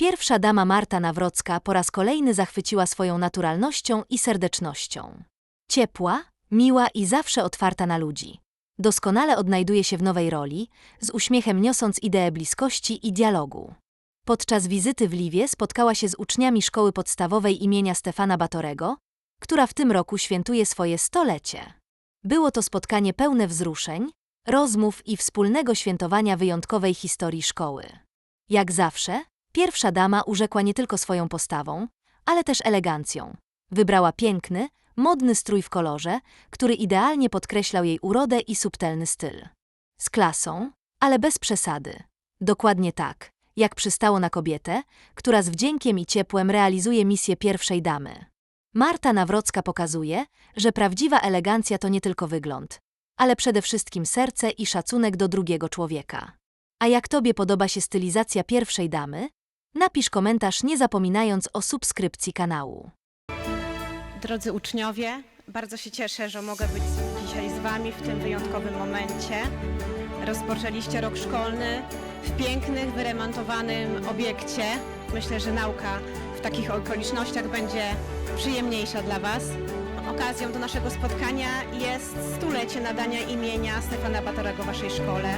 Pierwsza dama Marta Nawrocka po raz kolejny zachwyciła swoją naturalnością i serdecznością. Ciepła, miła i zawsze otwarta na ludzi. Doskonale odnajduje się w nowej roli, z uśmiechem niosąc ideę bliskości i dialogu. Podczas wizyty w Liwie spotkała się z uczniami szkoły podstawowej imienia Stefana Batorego, która w tym roku świętuje swoje stolecie. Było to spotkanie pełne wzruszeń, rozmów i wspólnego świętowania wyjątkowej historii szkoły. Jak zawsze, pierwsza dama urzekła nie tylko swoją postawą, ale też elegancją. Wybrała piękny, modny strój w kolorze, który idealnie podkreślał jej urodę i subtelny styl. Z klasą, ale bez przesady. Dokładnie tak, jak przystało na kobietę, która z wdziękiem i ciepłem realizuje misję pierwszej damy. Marta Nawrocka pokazuje, że prawdziwa elegancja to nie tylko wygląd, ale przede wszystkim serce i szacunek do drugiego człowieka. A jak Tobie podoba się stylizacja pierwszej damy? Napisz komentarz nie zapominając o subskrypcji kanału. Drodzy uczniowie, bardzo się cieszę, że mogę być dzisiaj z Wami w tym wyjątkowym momencie. Rozpoczęliście rok szkolny w pięknych, wyremontowanym obiekcie. Myślę, że nauka w takich okolicznościach będzie przyjemniejsza dla Was. Okazją do naszego spotkania jest stulecie nadania imienia Stefana Batorego Waszej szkole.